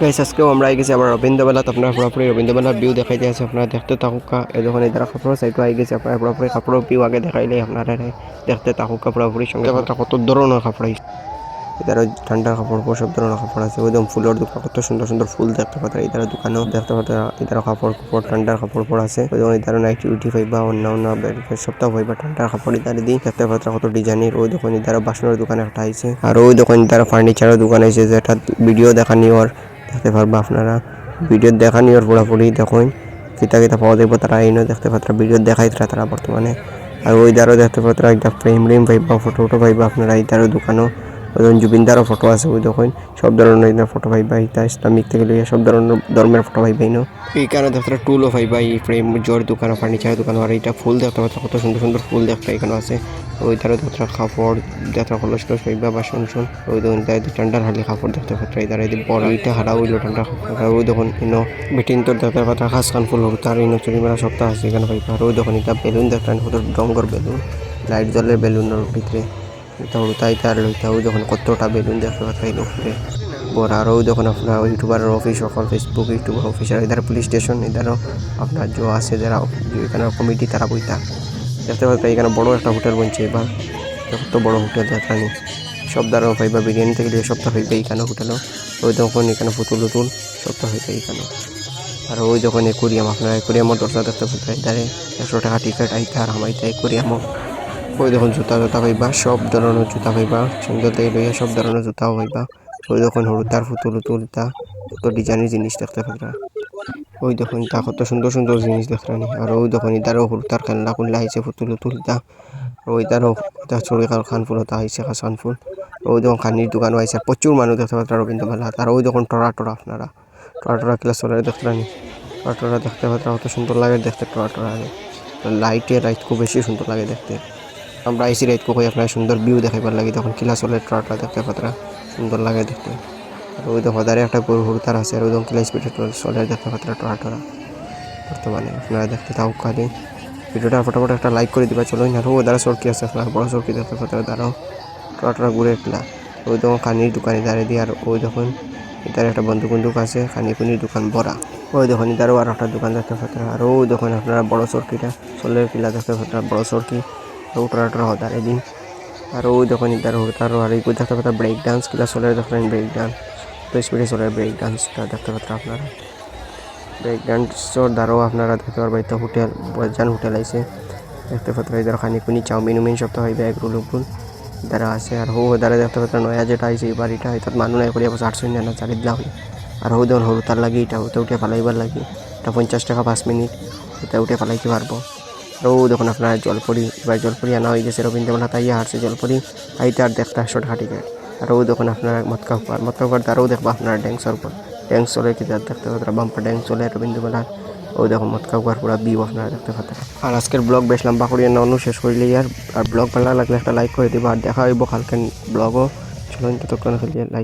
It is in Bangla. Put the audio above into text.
গাইস আজকেও আমরা গেছি আবার তো আপনার পুরোপুরি রবীন্দ্রবেলার ভিউ দেখাইতে আছে আপনারা দেখতে থাকুকা এ যখন এই দ্বারা কাপড় সাইডও আই গেছে। আপনার পুরোপুরি কাপড়ের ভিউ আগে দেখাইলে আপনারা দেখতে থাকুকা পুরোপুরি সঙ্গে। কত ধরনের কাপড় এদারও ঠান্ডার কাপড় পর সব ধরনের কাপড় আছে। ওইদম ফুলের দোকান, কত সুন্দর সুন্দর ফুল দেখতে পাতা, এদার দোকানেও দেখতে পাতা, এদার কাপড় কাপড়, ঠান্ডার কাপড় পর আছে। ওইদম এদার নাইটি উঠি পাইবা অন্য অন্য সপ্তাহ পাইবা ঠান্ডার কাপড় ইদারে দিই দেখতে পাতা কত ডিজাইনের ওই দোকান এদার বাসনের দোকান একটা আইছে। আর ওই দোকান এদার ফার্নিচারের দোকান আইছে যেটা ভিডিও দেখানি ওর দেখতে পারবা আপনারা। ভিডিও দেখানি ওর পুরোপুরি দেখুন। কিতা কিতা পাওয়া যাইব তারা আইনও দেখতে পাত্রা ভিডিও দেখাই তারা তারা বর্তমানে। আর ওই দ্বারও দেখতে পাত্রা একটা ফ্রেম রিম পাইবা ফটো ফটো পাইবা আপনারা, এই দ্বারও দোকানও। ওই জুবিনদারও ফটো আছে ওই দেখুন। সব ধরনের এখানে ফটো পাইবা ইতা ইসলামিক থেকে লইয়া সব ধরনের ধর্মের ফটো পাইবা ইনো এই কারণে দেখতে টুলও পাইবা এই ফ্রেম জোর দোকান ফার্নিচার দোকান, আর এইটা ফুল দেখতে পাত্রা কত সুন্দর সুন্দর ফুল দেখতে এখানে আছে। ওই দ্বারা দেখতে কাপড় দেখতে কলস টলস পাইবা বাসন শুন ওই দেখুন তাই ঠান্ডার হালি কাপড় দেখতে পাত্রা এই এই বড় ইটা হারা হইল ঠান্ডা কাপড় ওই দেখুন ইনো বেটিন তোর দেখতে পাত্রা খাস খান ফুল হতো আর ইনো চুরি মেলা সপ্তাহ আছে এখানে পাইবা আর ওই দেখুন এটা বেলুন দেখতে কত রঙর বেলুন, লাইট জ্বলে বেলুনের ভিতরে। এটা উড়তাই তার লইতাও যখন কতটা বেলুন দেখতে পাচ্ছেন উপরে বড় আরও যখন আপনার ইউটিউবারের অফিস সকল ফেসবুক ইউটিউব অফিস আর এধার পুলিশ স্টেশন এধারও আপনার যে আছে যারা এখানে কমিটি তারা বইতা। দেখতে পাচ্ছেন এখানে বড় একটা হোটেল বনছে এবার। কত বড় হোটেল দেখানি সব দ্বারা পাইবা বিরিয়ানি থেকে সবটা হইবে এখানে হোটেলও ওই তখন এখানে পুতুল উতুল সবটা হইবে এখানে আর ওই যখন একুরিয়াম আপনার একুরিয়ামও দরজা দেখতে পাচ্ছেন এধারে একশো টাকা টিকিট আইতে আর হামাইতে একুরিয়ামও ওই দেখুন জুতা জুতা পাইবা, সব ধরনের জুতা পাইবা, সুন্দর থেকে লইয়া সব ধরনের জুতাও পাইবা। ওই দেখুন হলুদার ফুতুল উতুল তা কত ডিজাইনের জিনিস দেখতে পাইবা। ওই দেখুন তা কত সুন্দর সুন্দর জিনিস দেখতে নি আর ওই দেখুন ইদারও হলুদার খেলনা কুল্লা আইছে ফুতুল উতুল তা। ওই তারও চড়ি খান ফুল, তা আইছে খাসান ফুল। ওই দেখুন, খানির দোকানও আইছে প্রচুর মানুষ দেখতে পাত্রা রবীন্দ্র মেলা আর ওই দেখুন, টরা টরা আপনারা। টরা টরা ক্লাস চলে দেখতে নি টরা টরা দেখতে পাত্রা কত সুন্দর লাগে দেখতে, টরা টরা লাইটে লাইট খুব বেশি সুন্দর লাগে দেখতে। আমরা আইসি রাইত কই আপনার সুন্দর ভিউ দেখাইবার লাগে, তখন কিলা চলে ট্রাটা দেখতে পাত্রা, সুন্দর লাগে দেখতে। আর ওই দেখো দাঁড়িয়ে একটা গরু হুড়তার আছে, আর ওই দেখুন কিলা স্পিডে চলে দেখতে পাত্রা টরা টরা। বর্তমানে আপনারা দেখতে তাও খালি। ভিডিওটা ফটোফট একটা লাইক করে দিবা, চলো না ও দ্বারা সরকি আছে আপনার বড় সরকি দেখতে পাত্রা, দাঁড়াও। টরা টরা ঘুরে একলা। ওই দেখুন খানির দোকানে দাঁড়িয়ে দিয়ে, আর ওই দেখুন এটার একটা বন্ধু বন্দুক আছে খানি খুনির দোকান ভরা ওই দেখুন এটারও আর একটা দোকান দেখতে পাত্রা, আর ওই দেখুন আপনারা বড় সরকিটা চলের কিলা দেখতে পাত্রা, বড় উটরা টরা হতার এদিন আর ওই দোকান ইদার হতার আর এই দেখতে পাতা ব্রেক ডান্স কিলা চলে দেখলেন ব্রেক ডান্স তো স্পিডে চলে ব্রেক ডান্সটা দেখতে পাত্রা আপনারা। ব্রেক ডান্সর দ্বারাও আপনারা দেখতে পারবেন, তো হোটেল বজান হোটেল আইছে দেখতে পাত্রা ইদার খানি খুনি চাউমিন উমিন সপ্তাহ হইবে এক রুল উপুল দ্বারা আছে। আর হো দ্বারা দেখতে পাত্রা নয়া যেটা আইছে এই বাড়িটা এটা মানুষ নাই করিয়া বসে আটশো না চারি দিলা হই আর হো দেখুন হরু তার লাগি এটা ওটা উঠে ফালাইবার লাগি। এটা পঞ্চাশ টাকা পাঁচ মিনিট এটা উঠে ফালাইতে পারব। ও দেখুন আপনার জলপরি, এবার জলপরি আনা হয়ে গেছে রবীন্দ্রনাথ আইয়া হারছে জলপরি। আইতে আর দেখতে একশো টাকা টিকিট আর ও দেখুন আপনার মতকা পার মতকা পার তারও দেখব আপনার ড্যান্সর উপর। ড্যান্স চলে কি দেখতে পাত্রা বাম্পার ড্যান্স চলে রবীন্দ্রবেলার ও দেখুন মতকা পার পুরো বিউ আপনারা দেখতে পাত্রা আর আজকের ব্লগ বেশ লম্বা করিয়ে অন্য শেষ করলে আর আর ব্লগ ভালো লাগলে একটা লাইক করে দিবা। আর দেখা হইব কালকে ব্লগও। চলুন ততক্ষণ লাইক